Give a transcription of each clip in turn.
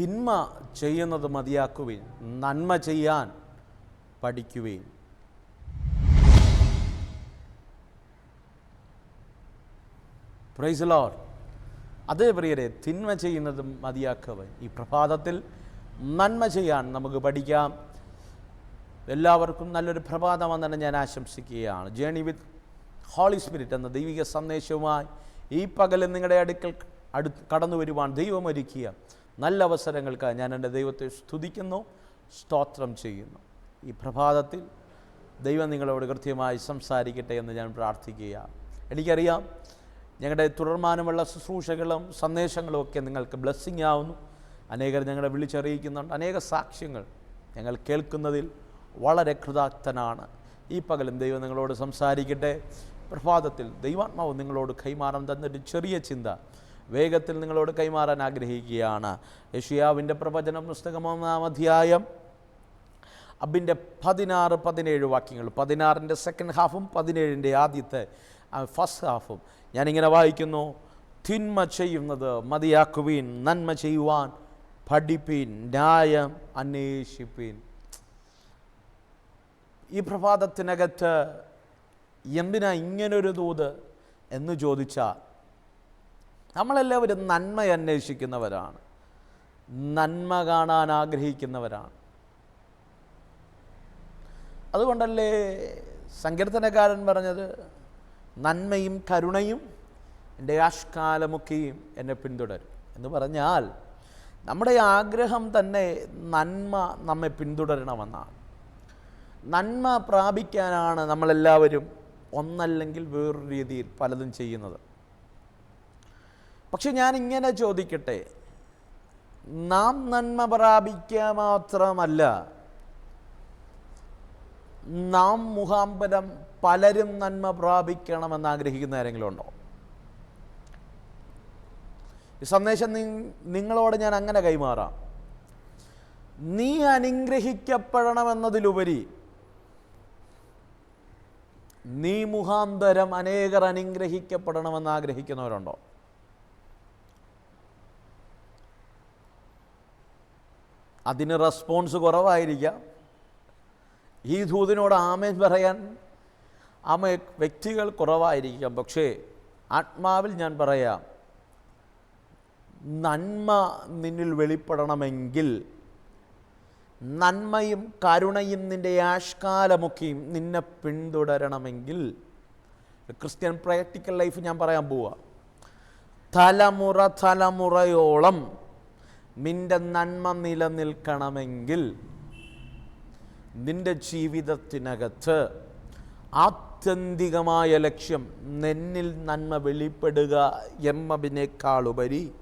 തിന്മ ചെയ്യുന്നത് മതിയാക്കുവിൻ നന്മ ചെയ്യാൻ പഠിക്കുവിൻ. പ്രൈസ് ലോർ അതേ പ്രിയരെ തിന്മ ചെയ്യുന്നത് മതിയാക്കവൻ. ഈ പ്രഭാതത്തിൽ നന്മ ചെയ്യാൻ നമുക്ക് പഠിക്കാം. എല്ലാവർക്കും നല്ലൊരു പ്രഭാതമെന്നാണ് ഞാൻ ആശംസിക്കുകയാണ്. ജേണി വിത്ത് ഹോളി സ്പിരിറ്റ് എന്ന ദൈവിക സന്ദേശവുമായി ഈ പകൽ നിങ്ങളുടെ അടുക്കൽ അടു കടന്നു വരുവാൻ ദൈവം നല്ല അവസരങ്ങൾക്കായി ഞാൻ എന്റെ ദൈവത്തെ സ്തുതിക്കുന്നു സ്തോത്രം ചെയ്യുന്നു. ഈ പ്രഭാതത്തിൽ ദൈവം നിങ്ങളോട് കൃത്യമായി സംസാരിക്കട്ടെ എന്ന് ഞാൻ പ്രാർത്ഥിക്കുകയാണ്. എനിക്കറിയാം ഞങ്ങളുടെ തുടർമാനമുള്ള ശുശ്രൂഷകളും സന്ദേശങ്ങളും ഒക്കെ നിങ്ങൾക്ക് ബ്ലെസ്സിങ് ആവുന്നു. അനേകർ ഞങ്ങളെ വിളിച്ചറിയിക്കുന്നുണ്ട്. അനേക സാക്ഷ്യങ്ങൾ ഞങ്ങൾ കേൾക്കുന്നതിൽ വളരെ കൃതാർത്ഥനാണ്. ഈ പകലും ദൈവം നിങ്ങളോട് സംസാരിക്കട്ടെ. പ്രഭാതത്തിൽ ദൈവാത്മാവ് നിങ്ങളോട് കൈമാറാൻ തന്നൊരു ചെറിയ ചിന്ത വേഗത്തിൽ നിങ്ങളോട് കൈമാറാൻ ആഗ്രഹിക്കുകയാണ്. യഷിയാവിന്റെ പ്രവചന പുസ്തകം ഒന്നാം അധ്യായം അബിന്റെ പതിനാറ് പതിനേഴ് വാക്യങ്ങൾ. പതിനാറിന്റെ സെക്കൻഡ് ഹാഫും പതിനേഴിന്റെ ആദ്യത്തെ ഫസ്റ്റ് ഹാഫും ഞാനിങ്ങനെ വായിക്കുന്നു. തിന്മ ചെയ്യുന്നത് മതിയാക്കുവീൻ നന്മ ചെയ്യുവാൻ പഠിപ്പീൻ ന്യായം അന്വേഷിപ്പീൻ. ഈ പ്രഭാതത്തിനകത്ത് എന്തിനാ ഇങ്ങനൊരു ദൂത് എന്ന് ചോദിച്ചാൽ നമ്മളെല്ലാവരും നന്മ അന്വേഷിക്കുന്നവരാണ്. നന്മ കാണാൻ ആഗ്രഹിക്കുന്നവരാണ്. അതുകൊണ്ടല്ലേ സങ്കീർത്തനക്കാരൻ പറഞ്ഞത്? നന്മയും കരുണയും എന്റെ ആഷ്കാലമൊക്കെയും എന്നെ പിന്തുടരും എന്ന് പറഞ്ഞാൽ നമ്മുടെ ആഗ്രഹം തന്നെ നന്മ നമ്മെ പിന്തുടരണമെന്നാണ്. നന്മ പ്രാപിക്കാനാണ് നമ്മളെല്ലാവരും ഒന്നല്ലെങ്കിൽ വേറൊരു രീതിയിൽ പലതും ചെയ്യുന്നത്. പക്ഷെ ഞാൻ ഇങ്ങനെ ചോദിക്കട്ടെ? നാം നന്മ പ്രാപിക്കുക മാത്രമല്ല നാം മുഖാന്തരം പലരും നന്മ പ്രാപിക്കണമെന്ന് ആഗ്രഹിക്കുന്ന ആരെങ്കിലും ഉണ്ടോ ഈ സന്ദേശം നിങ്ങളോട് ഞാൻ അങ്ങനെ കൈമാറാം. നീ അനുഗ്രഹിക്കപ്പെടണമെന്നതിലുപരി നീ മുഖാന്തരം അനേകർ അനുഗ്രഹിക്കപ്പെടണമെന്ന് ആഗ്രഹിക്കുന്നവരുണ്ടോ? അതിന് റെസ്പോൺസ് കുറവായിരിക്കാം. ഈ ദൂതിനോട് ആമേൻ പറയാൻ ആമ വ്യക്തികൾ കുറവായിരിക്കാം. പക്ഷേ ആത്മാവിൽ ഞാൻ പറയാം നന്മ നിന്നിൽ വെളിപ്പെടണമെങ്കിൽ നന്മയും കരുണയും നിന്റെ ആഷ്കാലമൊക്കെയും നിന്നെ പിന്തുടരണമെങ്കിൽ ക്രിസ്ത്യൻ പ്രാക്ടിക്കൽ ലൈഫ് ഞാൻ പറയാൻ പോവുക തലമുറ തലമുറയോളം നിന്റെ നന്മ നിലനിൽക്കണമെങ്കിൽ നിന്റെ ജീവിതത്തിനകത്ത് ആത്യന്തികമായ ലക്ഷ്യം നിന്നിൽ നന്മ വെളിപ്പെടുക എന്നതിനേക്കാളുപരി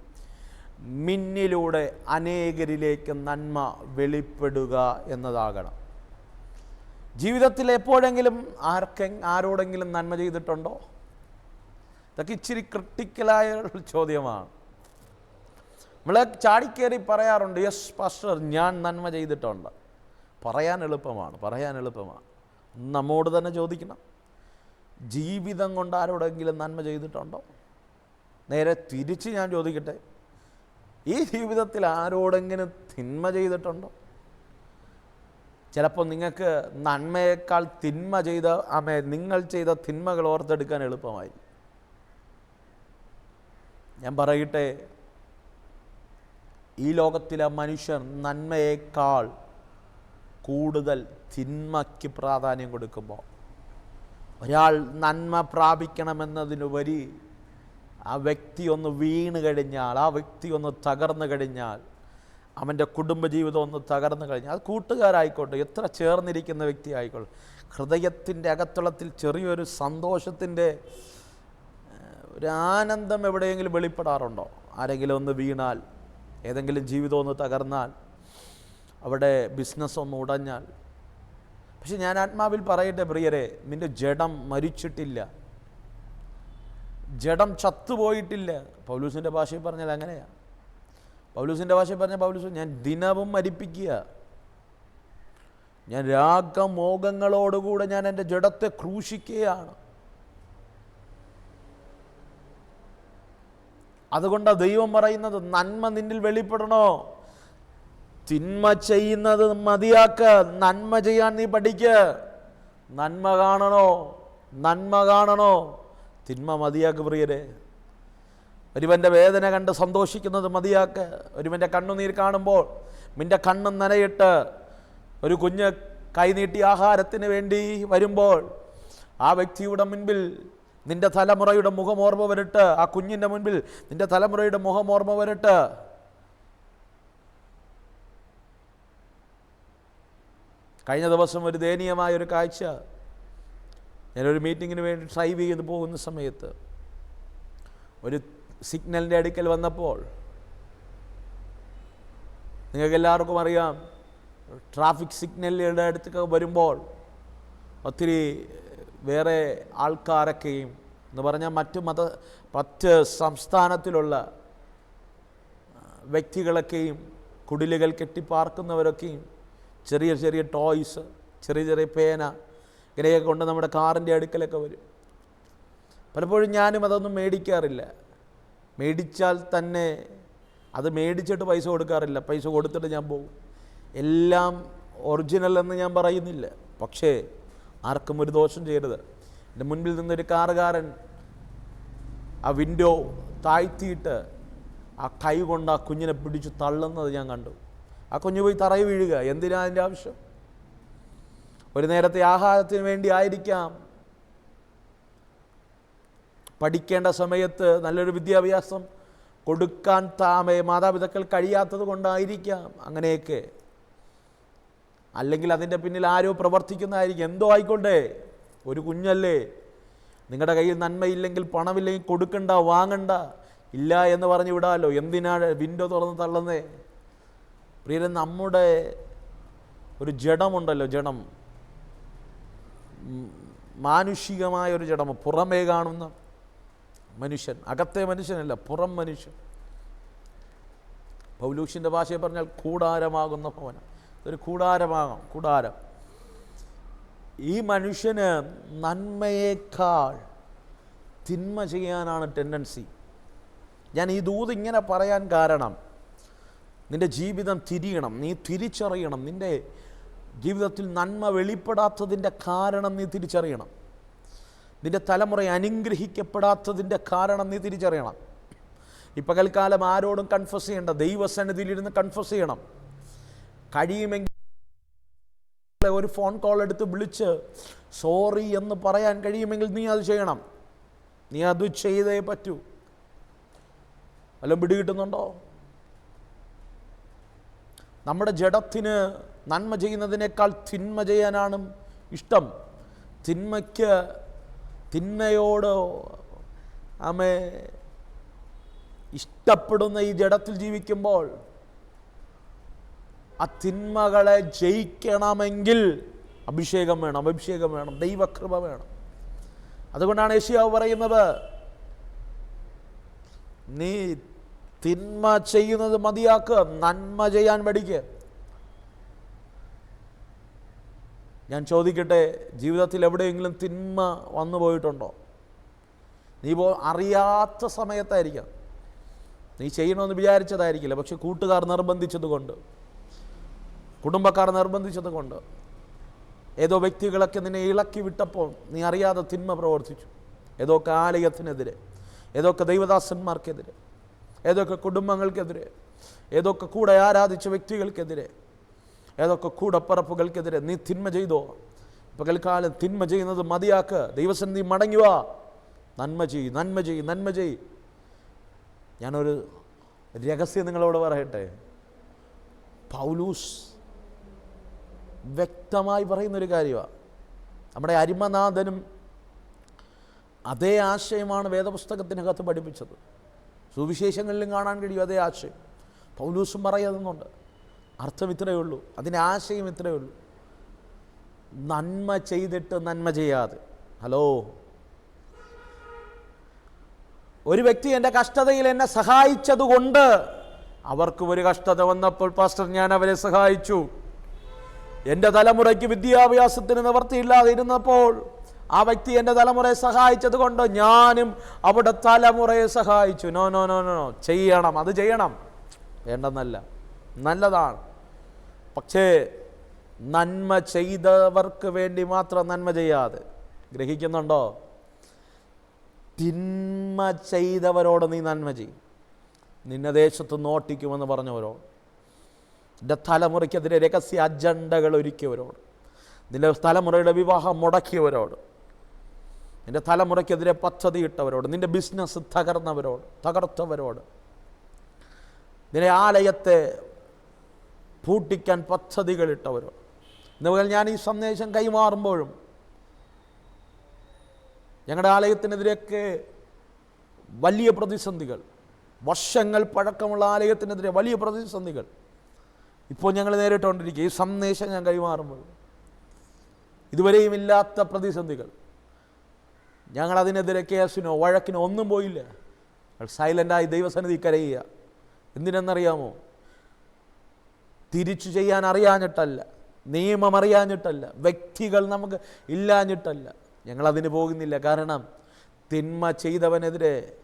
മിന്നിലൂടെ അനേകരിലേക്ക് നന്മ വെളിപ്പെടുക എന്നതാകണം. ജീവിതത്തിൽ എപ്പോഴെങ്കിലും ആർക്കെ ആരോടെങ്കിലും നന്മ ചെയ്തിട്ടുണ്ടോ? ഇതൊക്കെ ഇച്ചിരി ക്രിട്ടിക്കലായ ചോദ്യമാണ്. നമ്മൾ ചാടിക്കേറി പറയാറുണ്ട് യെസ് പാസ്റ്റർ ഞാൻ നന്മ ചെയ്തിട്ടുണ്ട്. പറയാൻ എളുപ്പമാണ് പറയാൻ എളുപ്പമാണ്. നമ്മോട് തന്നെ ചോദിക്കണം. ജീവിതം കൊണ്ട് ആരോടെങ്കിലും നന്മ ചെയ്തിട്ടുണ്ടോ? നേരെ തിരിച്ച് ഞാൻ ചോദിക്കട്ടെ. ഈ ജീവിതത്തിൽ ആരോടെങ്കിലും തിന്മ ചെയ്തിട്ടുണ്ടോ? ചിലപ്പോൾ നിങ്ങൾക്ക് നന്മയേക്കാൾ തിന്മ ചെയ്ത അമേ നിങ്ങൾ ചെയ്ത തിന്മകൾ ഓർത്തെടുക്കാൻ എളുപ്പമായി. ഞാൻ പറയട്ടെ ഈ ലോകത്തിലെ മനുഷ്യർ നന്മയേക്കാൾ കൂടുതൽ തിന്മയ്ക്ക് പ്രാധാന്യം കൊടുക്കുമ്പോൾ ഒരാൾ നന്മ പ്രാപിക്കണമെന്നതിനുപരി ആ വ്യക്തി ഒന്ന് വീണ് കഴിഞ്ഞാൽ ആ വ്യക്തി ഒന്ന് തകർന്നു കഴിഞ്ഞാൽ അവന്റെ കുടുംബജീവിതം ഒന്ന് തകർന്നു കഴിഞ്ഞാൽ അത് കൂട്ടുകാരായിക്കോട്ടെ എത്ര ചേർന്നിരിക്കുന്ന വ്യക്തി ആയിക്കോട്ടെ ഹൃദയത്തിന്റെ അകത്തളത്തിൽ ചെറിയൊരു സന്തോഷത്തിന്റെ ഒരു ആനന്ദം എവിടെയെങ്കിലും വെളിപ്പെടാറുണ്ടോ? ആരെങ്കിലും ഒന്ന് വീണാൽ ഏതെങ്കിലും ജീവിതം ഒന്ന് തകർന്നാൽ അവിടെ ബിസിനസ് ഒന്ന് ഉടഞ്ഞാൽ. പക്ഷെ ഞാൻ ആത്മാവിൽ പറയട്ടെ പ്രിയരെ നിന്റെ ജഡം മരിച്ചിട്ടില്ല. ജഡം ചത്തുപോയിട്ടില്ല. പൗലൂസിന്റെ ഭാഷയിൽ പറഞ്ഞാൽ അങ്ങനെയാണ് പൗലൂസിന്റെ ഭാഷയിൽ പറഞ്ഞ പൗലൂസ് ഞാൻ ദിനവും മരിപ്പിക്കുക. ഞാൻ രാഗമോഗങ്ങളോടുകൂടെ ഞാൻ എന്റെ ജഡത്തെ ക്രൂശിക്കുകയാണ്. അതുകൊണ്ടാണ് ദൈവം പറയുന്നത് നന്മ നിന്നിൽ വെളിപ്പെടണോ? തിന്മ ചെയ്യുന്നത് മതിയാക്ക നന്മ ചെയ്യാൻ നീ പഠിക്ക്. നന്മ കാണണോ? നന്മ കാണണോ? തിന്മ മതിയാക്ക് പ്രിയരെ. ഒരുവന്റെ വേദന കണ്ട് സന്തോഷിക്കുന്നത് മതിയാക്ക്. ഒരുവന്റെ കണ്ണുനീർ കാണുമ്പോൾ നിന്റെ കണ്ണും നനയിട്ട് ഒരു കുഞ്ഞ് കൈനീട്ടി ആഹാരത്തിന് വേണ്ടി വരുമ്പോൾ ആ വ്യക്തിയുടെ മുൻപിൽ നിന്റെ തലമുറയുടെ മുഖമോർമ്മ വരട്ട്. ആ കുഞ്ഞിന്റെ മുൻപിൽ നിന്റെ തലമുറയുടെ മുഖമോർമ്മ വരട്ട്. കഴിഞ്ഞ ദിവസം ഒരു ദയനീയമായ ഒരു കാഴ്ച. ഞാനൊരു മീറ്റിങ്ങിന് വേണ്ടി ഡ്രൈവ് ചെയ്ത് പോകുന്ന സമയത്ത് ഒരു സിഗ്നലിന്റെ അടുക്കൽ വന്നപ്പോൾ നിങ്ങൾക്ക് എല്ലാവർക്കും അറിയാം ട്രാഫിക് സിഗ്നലുകളുടെ അടുത്തൊക്കെ വരുമ്പോൾ ഒത്തിരി വേറെ ആൾക്കാരൊക്കെയും എന്ന് പറഞ്ഞാൽ മറ്റു മത മറ്റ് സംസ്ഥാനത്തിലുള്ള വ്യക്തികളൊക്കെയും കുടിലുകൾ കെട്ടിപ്പാർക്കുന്നവരൊക്കെയും ചെറിയ ചെറിയ ടോയ്സ് ചെറിയ ചെറിയ പേന ഇങ്ങനെയൊക്കെ കൊണ്ട് നമ്മുടെ കാറിന്റെ അടുക്കലൊക്കെ വരും. പലപ്പോഴും ഞാനും അതൊന്നും മേടിക്കാറില്ല. മേടിച്ചാൽ തന്നെ അത് മേടിച്ചിട്ട് പൈസ കൊടുക്കാറില്ല. പൈസ കൊടുത്തിട്ട് ഞാൻ പോകും. എല്ലാം ഒറിജിനൽ എന്ന് ഞാൻ പറയുന്നില്ല. പക്ഷേ ആർക്കും ഒരു ദോഷം ചെയ്യരുത്. എന്റെ മുൻപിൽ നിന്നൊരു കാറുകാരൻ ആ വിൻഡോ താഴ്ത്തിയിട്ട് ആ കൈ കൊണ്ട് ആ കുഞ്ഞിനെ പിടിച്ചു തള്ളുന്നത് ഞാൻ കണ്ടു. ആ കുഞ്ഞു പോയി തറയി വീഴുക. എന്തിനാ അതിന്റെ ആവശ്യം? ഒരു നേരത്തെ ആഹാരത്തിന് വേണ്ടി ആയിരിക്കാം. പഠിക്കേണ്ട സമയത്ത് നല്ലൊരു വിദ്യാഭ്യാസം കൊടുക്കാൻ താമേ മാതാപിതാക്കൾ കഴിയാത്തത് കൊണ്ടായിരിക്കാം അങ്ങനെയൊക്കെ. അല്ലെങ്കിൽ അതിന്റെ പിന്നിൽ ആരോ പ്രവർത്തിക്കുന്നതായിരിക്കും. എന്തോ ആയിക്കോട്ടെ. ഒരു കുഞ്ഞല്ലേ. നിങ്ങളുടെ കയ്യിൽ നന്മയില്ലെങ്കിൽ പണമില്ലെങ്കിൽ കൊടുക്കണ്ട വാങ്ങണ്ട. ഇല്ല എന്ന് പറഞ്ഞ് വിടാമല്ലോ എന്തിനാണ് വിൻഡോ തുറന്ന് തള്ളുന്നേ? പ്രിയരെ നമ്മുടെ ഒരു ജഡമുണ്ടല്ലോ ജഡം. മാനുഷികമായ ഒരു ജഡം. പുറമേ കാണുന്ന മനുഷ്യൻ അകത്തെ മനുഷ്യനല്ല പുറം മനുഷ്യൻ. പൗലൂഷിന്റെ ഭാഷയെ പറഞ്ഞാൽ കൂടാരമാകുന്ന ഭവനം. ഒരു കൂടാരമാകാം കൂടാരം. ഈ മനുഷ്യന് നന്മയേക്കാൾ തിന്മ ചെയ്യാനാണ് ടെൻഡൻസി ഞാൻ ഈ ദൂത് ഇങ്ങനെ പറയാൻ കാരണം നിന്റെ ജീവിതം തിരിയണം നീ തിരിച്ചറിയണം നിന്റെ ജീവിതത്തിൽ നന്മ വെളിപ്പെടാത്തതിന്റെ കാരണം നീ തിരിച്ചറിയണം. നിന്റെ തലമുറ അനുഗ്രഹിക്കപ്പെടാത്തതിന്റെ കാരണം നീ തിരിച്ചറിയണം. ഈ പകൽക്കാലം ആരോടും കൺഫസ് ചെയ്യേണ്ട ദൈവസന്നിധിയിലിരുന്ന് കൺഫസ് ചെയ്യണം. കഴിയുമെങ്കിൽ ഒരു ഫോൺ കോൾ എടുത്ത് വിളിച്ച് സോറി എന്ന് പറയാൻ കഴിയുമെങ്കിൽ നീ അത് ചെയ്യണം. നീ അത് ചെയ്തേ പറ്റൂ. വല്ലതും പിടികിട്ടുന്നുണ്ടോ? നമ്മുടെ ജഡത്തിന് നന്മ ചെയ്യുന്നതിനേക്കാൾ തിന്മ ചെയ്യാനാണ് ഇഷ്ടം. തിന്മയ്ക്ക് തിന്മയോട് ആമേ ഇഷ്ടപ്പെടുന്ന ഈ ജഡത്തിൽ ജീവിക്കുമ്പോൾ ആ തിന്മകളെ ജയിക്കണമെങ്കിൽ അഭിഷേകം വേണം അഭിഷേകം വേണം ദൈവകൃപ വേണം. അതുകൊണ്ടാണ് യേശുയാവ് പറയുന്നത് നീ തിന്മ ചെയ്യുന്നത് മതിയാക്കുക നന്മ ചെയ്യാൻ പഠിക്കുക ഞാൻ ചോദിക്കട്ടെ ജീവിതത്തിൽ എവിടെയെങ്കിലും തിന്മ വന്നു പോയിട്ടുണ്ടോ? നീ പോ അറിയാത്ത സമയത്തായിരിക്കാം. നീ ചെയ്യണമെന്ന് വിചാരിച്ചതായിരിക്കില്ല പക്ഷെ കൂട്ടുകാർ നിർബന്ധിച്ചത് കൊണ്ട് കുടുംബക്കാർ നിർബന്ധിച്ചത് കൊണ്ട് ഏതോ വ്യക്തികളൊക്കെ നിന്നെ ഇളക്കി വിട്ടപ്പോൾ നീ അറിയാതെ തിന്മ പ്രവർത്തിച്ചു. ഏതൊക്കെ ആലയത്തിനെതിരെ ഏതൊക്കെ ദൈവദാസന്മാർക്കെതിരെ ഏതൊക്കെ കുടുംബങ്ങൾക്കെതിരെ ഏതൊക്കെ കൂടെ ആരാധിച്ച വ്യക്തികൾക്കെതിരെ ഏതൊക്കെ കൂടപ്പറപ്പുകൾക്കെതിരെ നീ തിന്മ ചെയ്തോ? പകൽക്കാലം തിന്മ ചെയ്യുന്നത് മതിയാക്ക്. ദൈവസന്ധി മടങ്ങുക നന്മ ചെയ് നന്മ ചെയ് നന്മ ചെയ് ഞാനൊരു രഹസ്യം നിങ്ങളോട് പറയട്ടെ? പൗലൂസ് വ്യക്തമായി പറയുന്നൊരു കാര്യമാണ് നമ്മുടെ അരിമനാഥനും അതേ ആശയമാണ് വേദപുസ്തകത്തിനകത്ത് പഠിപ്പിച്ചത്. സുവിശേഷങ്ങളിലും കാണാൻ കഴിയും അതേ ആശയം. പൗലൂസും പറയുന്നുണ്ട് അർത്ഥം ഇത്രയേ ഉള്ളൂ അതിന്റെ ആശയം ഇത്രയേ ഉള്ളൂ. നന്മ ചെയ്തിട്ട് നന്മ ചെയ്യാതെ. ഹലോ? ഒരു വ്യക്തി എന്റെ കഷ്ടതയിൽ എന്നെ സഹായിച്ചതുകൊണ്ട് അവർക്കും ഒരു കഷ്ടത വന്നപ്പോൾ പാസ്റ്റർ ഞാൻ അവരെ സഹായിച്ചു. എന്റെ തലമുറയ്ക്ക് വിദ്യാഭ്യാസത്തിന് നിവർത്തിയില്ലാതെ ഇരുന്നപ്പോൾ ആ വ്യക്തി എന്റെ തലമുറയെ സഹായിച്ചത് കൊണ്ട് ഞാനും അവിടെ തലമുറയെ സഹായിച്ചു. നോ നോ നോ നോ ചെയ്യണം. അത് ചെയ്യണം. വേണ്ടെന്നല്ല. നല്ലതാണ്. പക്ഷേ നന്മ ചെയ്തവർക്ക് വേണ്ടി മാത്രം നന്മ ചെയ്യാതെ. ഗ്രഹിക്കുന്നുണ്ടോ? തിന്മ ചെയ്തവരോട് നീ നന്മ ചെയ്യും. നിന്നെ ദേശത്ത് നോട്ടിക്കുമെന്ന് പറഞ്ഞവരോട് നിന്റെ തലമുറയ്ക്കെതിരെ രഹസ്യ അജണ്ടകൾ ഒരുക്കിയവരോട് നിന്റെ തലമുറയുടെ വിവാഹം മുടക്കിയവരോട് നിന്റെ തലമുറയ്ക്കെതിരെ പദ്ധതി ഇട്ടവരോട് നിന്റെ ബിസിനസ് തകർന്നവരോട് തകർത്തവരോട് നിന്റെ ആലയത്തെ പൂട്ടിക്കാൻ പദ്ധതികളിട്ടവരോട് എന്നുപോലെ ഞാൻ ഈ സന്ദേശം കൈമാറുമ്പോഴും ഞങ്ങളുടെ ആലയത്തിനെതിരെയൊക്കെ വലിയ പ്രതിസന്ധികൾ വർഷങ്ങൾ പഴക്കമുള്ള ആലയത്തിനെതിരെ വലിയ പ്രതിസന്ധികൾ ഇപ്പോൾ ഞങ്ങൾ നേരിട്ടുകൊണ്ടിരിക്കുക. ഈ സന്ദേശം ഞാൻ കൈമാറുമ്പോൾ ഇതുവരെയും ഇല്ലാത്ത പ്രതിസന്ധികൾ. ഞങ്ങളതിനെതിരെ കേസിനോ വഴക്കിനോ ഒന്നും പോയില്ല. സൈലന്റായി ദൈവസന്നിധി കരയുക. എന്തിനെന്നറിയാമോ? തിരിച്ചു ചെയ്യാൻ അറിയാഞ്ഞിട്ടല്ല. നിയമം അറിയാഞ്ഞിട്ടല്ല. വ്യക്തികൾ നമുക്ക് ഇല്ലാഞ്ഞിട്ടല്ല. ഞങ്ങളതിന് പോകുന്നില്ല. കാരണം തിന്മ ചെയ്തവനെതിരെ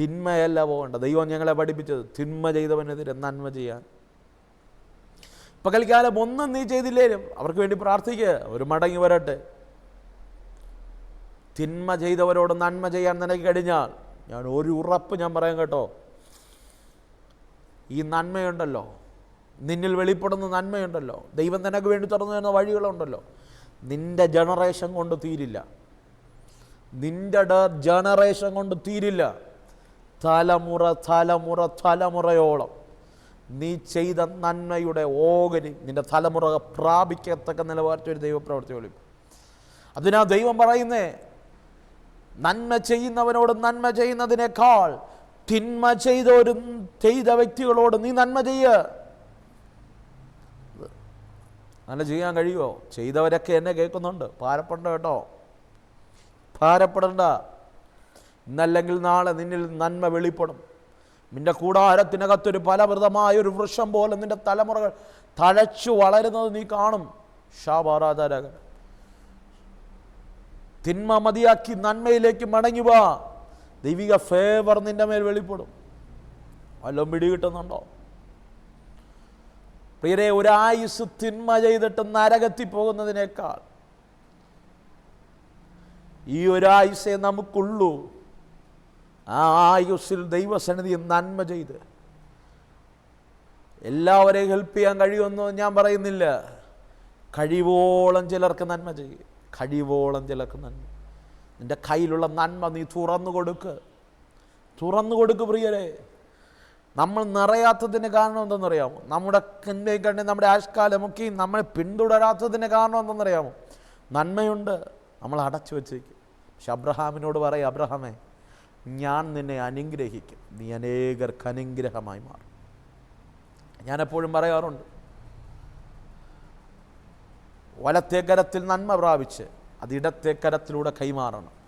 തിന്മയല്ല പോകേണ്ട ദൈവം ഞങ്ങളെ പഠിപ്പിച്ചത് തിന്മ ചെയ്തവനെതിരെ നന്മ ചെയ്യാൻ. പകൽക്കാലം ഒന്നും നീ ചെയ്തില്ലേലും അവർക്ക് വേണ്ടി പ്രാർത്ഥിക്കുക ഒരു മടങ്ങി വരട്ടെ. തിന്മ ചെയ്തവരോട് നന്മ ചെയ്യാൻ നിനക്ക് കഴിഞ്ഞാൽ ഞാൻ ഒരു ഉറപ്പ് ഞാൻ പറയാം കേട്ടോ. ഈ നന്മയുണ്ടല്ലോ. നിന്നിൽ വെളിപ്പെടുന്ന നന്മയുണ്ടല്ലോ. ദൈവം നിനക്ക് വേണ്ടി തുറന്നു തരുന്ന വഴികളുണ്ടല്ലോ. നിന്റെ ജനറേഷൻ കൊണ്ട് തീരില്ല. നിന്റെ ജനറേഷൻ കൊണ്ട് തീരില്ല. തലമുറ തലമുറ തലമുറയോളം. നീ ചെയ്ത നന്മയുടെ ഓഹരി നിന്റെ തലമുറ പ്രാപിക്കത്തക്ക നിലവാരത്തിൽ ഒരു ദൈവപ്രവർത്തി വിളിക്കും അതിനാ ദൈവം പറയുന്നേ നന്മ ചെയ്യുന്നവനോട് നന്മ ചെയ്യുന്നതിനേക്കാൾ തിന്മ ചെയ്തവരും ചെയ്ത വ്യക്തികളോട് നീ നന്മ ചെയ്യ. നല്ല ചെയ്യാൻ കഴിയുമോ ചെയ്തവരൊക്കെ എന്നെ കേൾക്കുന്നുണ്ട്. ഭാരപ്പെടണ്ട കേട്ടോ. ഭാരപ്പെടണ്ട. ഇന്നല്ലെങ്കിൽ നാളെ നിന്നിൽ നന്മ വെളിപ്പെടും. നിന്റെ കൂടാരത്തിനകത്തൊരു ഫലവൃതമായ ഒരു വൃക്ഷം പോലെ നിന്റെ തലമുറകൾ തഴച്ചു വളരുന്നത് നീ കാണും. ഷാബാരാധാരകൻ തിന്മ മതിയാക്കി നന്മയിലേക്ക് മടങ്ങുക ദൈവിക ഫേവർ നിന്റെ മേൽ വെളിപ്പെടും. വല്ലതും പിടികിട്ടുന്നുണ്ടോ? പ്രിയരെ ഒരായുസ് തിന്മ ചെയ്തിട്ട് നരകത്തി പോകുന്നതിനേക്കാൾ ഈ ഒരായുസേ നമുക്കുള്ളൂ. ആ ആയുസ്സിൽ ദൈവസന്നിധി നന്മ ചെയ്ത്. എല്ലാവരെയും ഹെൽപ്പ് ചെയ്യാൻ കഴിയുമെന്ന് ഞാൻ പറയുന്നില്ല. കഴിവോളം ചിലർക്ക് നന്മ ചെയ്യും. കഴിവോളം ചിലർക്ക് നന്മ. നിന്റെ കയ്യിലുള്ള നന്മ നീ തുറന്നു കൊടുക്ക്. തുറന്നു കൊടുക്ക് പ്രിയരെ. നമ്മൾ നിറയാത്തതിന് കാരണം എന്തെന്നറിയാമോ? നമ്മുടെ കിന്റെയും കണ്ണി നമ്മുടെ ആഷ്കാലമൊക്കെ നമ്മളെ പിന്തുടരാത്തതിന് കാരണം എന്തെന്നറിയാമോ? നന്മയുണ്ട്. നമ്മൾ അടച്ചു വെച്ചേക്കും പക്ഷെ അബ്രഹാമിനോട് പറയും അബ്രഹാമേ ഞാൻ നിന്നെ അനുഗ്രഹിക്കും. നീ അനേകർക്ക് അനുഗ്രഹമായി മാറും. ഞാനെപ്പോഴും പറയാറുണ്ട് വലത്തെ കരത്തിൽ നന്മ പ്രാപിച്ച് അത് ഇടത്തെ കരത്തിലൂടെ കൈമാറണം.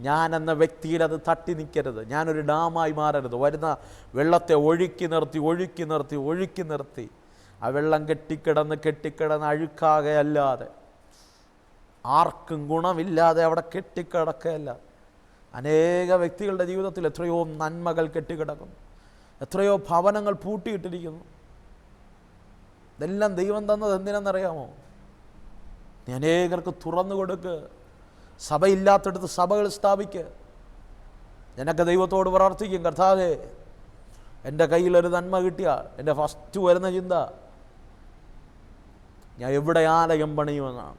ഞാൻ എന്ന വ്യക്തിയിൽ അത് തട്ടി നിൽക്കരുത്. ഞാനൊരു ഡാമായി മാറരുത്. വരുന്ന വെള്ളത്തെ ഒഴുക്കി നിർത്തി ഒഴുക്കി നിർത്തി ഒഴുക്കി നിർത്തി. ആ വെള്ളം കെട്ടിക്കിടന്ന് കെട്ടിക്കിടന്ന് അഴുക്കാകെ അല്ലാതെ ആർക്കും ഗുണമില്ലാതെ അവിടെ കെട്ടിക്കിടക്കുകയല്ല. അനേക വ്യക്തികളുടെ ജീവിതത്തിൽ എത്രയോ നന്മകൾ കെട്ടിക്കിടക്കുന്നു. എത്രയോ ഭവനങ്ങൾ പൂട്ടിയിട്ടിരിക്കുന്നു. ഇതെല്ലാം ദൈവം തന്നത് എന്തിനെന്നറിയാമോ? നീ അനേകർക്ക് തുറന്നു കൊടുക്ക്. സഭയില്ലാത്തടത്ത് സഭകൾ സ്ഥാപിക്ക്. ഞാനൊക്കെ ദൈവത്തോട് പ്രാർത്ഥിക്കും കർത്താവേ എന്റെ കയ്യിലൊരു നന്മ കിട്ടിയാൽ എന്റെ ഫസ്റ്റ് വരുന്ന ചിന്ത ഞാൻ എവിടെ ആലയം പണിയുമെന്നാണ്.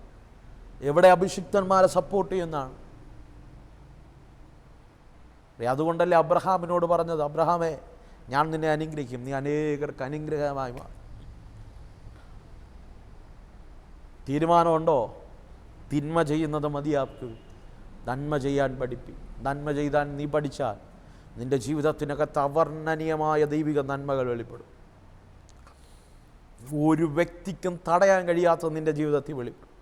എവിടെ അഭിഷിക്തന്മാരെ സപ്പോർട്ട് ചെയ്യുന്നതാണ് അതുകൊണ്ടല്ലേ അബ്രഹാമിനോട് പറഞ്ഞത് അബ്രഹാമേ ഞാൻ നിന്നെ അനുഗ്രഹിക്കും. നീ അനേകർക്ക് അനുഗ്രഹമായി തീരുമാനമുണ്ടോ? തിന്മ ചെയ്യുന്നത് മതിയാക്കുക നന്മ ചെയ്യാൻ പഠിപ്പി നന്മ ചെയ്താൽ നീ പഠിച്ചാൽ നിന്റെ ജീവിതത്തിനകത്ത് അവർണനീയമായ ദൈവിക നന്മകൾ വെളിപ്പെടും. ഒരു വ്യക്തിക്കും തടയാൻ കഴിയാത്ത നിന്റെ ജീവിതത്തിൽ വെളിപ്പെടും.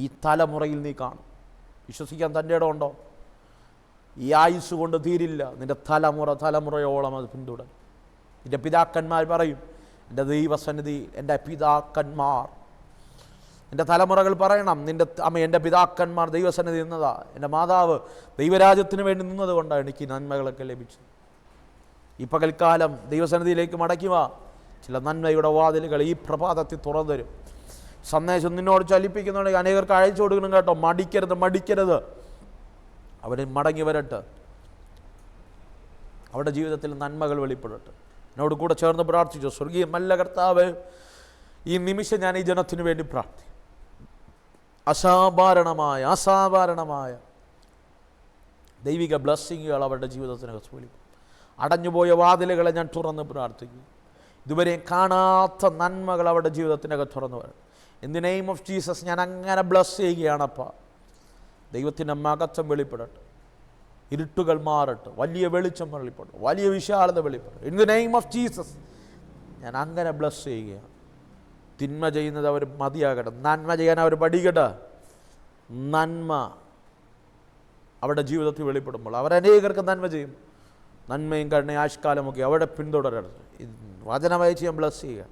ഈ തലമുറയിൽ നീ കാണും. വിശ്വസിക്കാൻ തന്റെ ഇടമുണ്ടോ ഈ ആയുസ് കൊണ്ട് തീരില്ല. നിന്റെ തലമുറ തലമുറയോളം അത് പിന്തുടരും. നിന്റെ പിതാക്കന്മാർ പറയും എന്റെ ദൈവസന്നിധി എന്റെ പിതാക്കന്മാർ. എന്റെ തലമുറകൾ പറയണം നിന്റെ അമ്മ എന്റെ പിതാക്കന്മാർ ദൈവസന്നിധി നിന്നതാ. എന്റെ മാതാവ് ദൈവരാജ്യത്തിന് വേണ്ടി നിന്നത് കൊണ്ടാണ് എനിക്ക് നന്മകളൊക്കെ ലഭിച്ചത്. ഈ പകൽക്കാലം ദൈവസന്നിധിയിലേക്ക് മടക്കുക ചില നന്മയുടെ വാതിലുകൾ ഈ പ്രഭാതത്തിൽ തുറന്നു തരും. സന്ദേശം നിന്നോട് ചലിപ്പിക്കുന്നുണ്ടെങ്കിൽ അനേകർക്ക് അയച്ചു കൊടുക്കണം കേട്ടോ. മടിക്കരുത് മടിക്കരുത്. അവർ മടങ്ങി വരട്ടെ. അവരുടെ ജീവിതത്തിൽ നന്മകൾ വെളിപ്പെടട്ടെ. എന്നോട് കൂടെ ചേർന്ന് പ്രാർത്ഥിച്ചു. സ്വർഗീയ മല്ല കർത്താവ് ഈ നിമിഷം ഞാൻ ഈ ജനത്തിന് വേണ്ടി പ്രാർത്ഥി അസാധാരണമായ അസാധാരണമായ ദൈവിക ബ്ലസ്സിങ്ങുകൾ അവരുടെ ജീവിതത്തിനകത്ത് വിളിക്കും അടഞ്ഞുപോയ വാതിലുകളെ ഞാൻ തുറന്ന് പ്രാർത്ഥിക്കും. ഇതുവരെയും കാണാത്ത നന്മകൾ അവരുടെ ജീവിതത്തിനകത്ത് തുറന്നു വരും. In the name of Jesus ഞാൻ അങ്ങനെ ബ്ലസ് ചെയ്യുകയാണപ്പാ. ദൈവത്തിന്റെ മകത്വം വെളിപ്പെടട്ടെ. ഇരുട്ടുകൾ മാറട്ടെ. വലിയ വെളിച്ചം വെളിപ്പെടും വലിയ വിശാലത വെളിപ്പെടും in the name of Jesus ഞാൻ അങ്ങനെ ബ്ലസ് ചെയ്യുകയാണ്. തിന്മ ചെയ്യുന്നത് അവർ മതിയാകട്ടെ. നന്മ ചെയ്യാൻ അവർ പഠിക്കട്ടെ. നന്മ അവരുടെ ജീവിതത്തിൽ വെളിപ്പെടുമ്പോൾ അവരനേകർക്ക് നന്മ ചെയ്യും. നന്മയും കരുണയും ആഷ്കാലമൊക്കെ അവിടെ പിന്തുടരരുത് വചനമായി ചെയ്യാൻ ബ്ലസ് ചെയ്യുക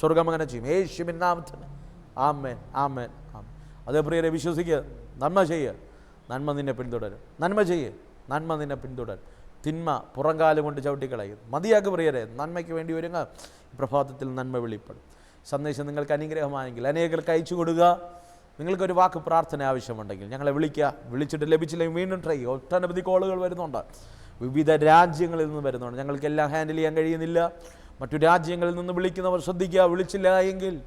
സ്വർഗം അങ്ങനെ ചെയ്യും. യേശുവിൻ ആമേൻ. ആമേൻ. ആമേൻ. അതേ പ്രിയരെ വിശ്വസിക്കുക. നന്മ ചെയ്യുക നന്മ നിന്നെ പിന്തുടരും. നന്മ ചെയ്യുക നന്മ നിന്നെ പിന്തുടരും. തിന്മ പുറംകാലം കൊണ്ട് ചവിട്ടിക്കളയും. മതിയാക്ക് പ്രിയരെ നന്മയ്ക്ക് വേണ്ടി വരുക പ്രഭാതത്തിൽ നന്മ വെളിപ്പെടും. സന്ദേശം നിങ്ങൾക്ക് അനുഗ്രഹമാണെങ്കിൽ അനേകർക്ക് അയച്ചു കൊടുക്കുക നിങ്ങൾക്കൊരു വാക്ക് പ്രാർത്ഥന ആവശ്യമുണ്ടെങ്കിൽ ഞങ്ങളെ വിളിക്കുക വിളിച്ചിട്ട് ലഭിച്ചില്ലെങ്കിൽ വീണ്ടും ട്രൈ ഒട്ടനവധി കോളുകൾ വരുന്നുണ്ട്. വിവിധ രാജ്യങ്ങളിൽ നിന്ന് വരുന്നുണ്ട്. ഞങ്ങൾക്കെല്ലാം ഹാൻഡിൽ ചെയ്യാൻ കഴിയുന്നില്ല. മറ്റു രാജ്യങ്ങളിൽ നിന്ന് വിളിക്കുന്നവർ ശ്രദ്ധിക്കുക. വിളിച്ചില്ല എങ്കിൽ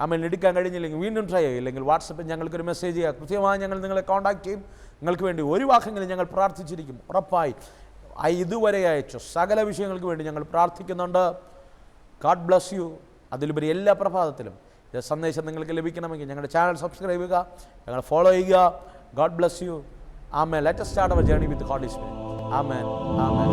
ആമേൻ എടുക്കാൻ കഴിഞ്ഞില്ലെങ്കിൽ വീണ്ടും ട്രൈ ചെയ്യുക. ഇല്ലെങ്കിൽ വാട്സപ്പിൽ ഞങ്ങൾക്കൊരു മെസ്സേജ് ചെയ്യുക. കൃത്യമായി ഞങ്ങൾ നിങ്ങളെ കോൺടാക്ട് ചെയ്യും. നിങ്ങൾക്ക് വേണ്ടി ഒരു വാക്കെങ്കിലും ഞങ്ങൾ പ്രാർത്ഥിച്ചിരിക്കും. ഉറപ്പായി. ഇതുവരെ അയച്ച. സകല വിഷയങ്ങൾക്ക് വേണ്ടി ഞങ്ങൾ പ്രാർത്ഥിക്കുന്നുണ്ട്. ഗാഡ് ബ്ലസ് യു അതിലുപരി എല്ലാ പ്രഭാതത്തിലും. സന്ദേശം നിങ്ങൾക്ക് ലഭിക്കണമെങ്കിൽ ഞങ്ങളുടെ ചാനൽ സബ്സ്ക്രൈബ് ചെയ്യുക. ഞങ്ങൾ ഫോളോ ചെയ്യുക. ഗാഡ് ബ്ലസ് യു ആമേ let start our journey with God is amen amen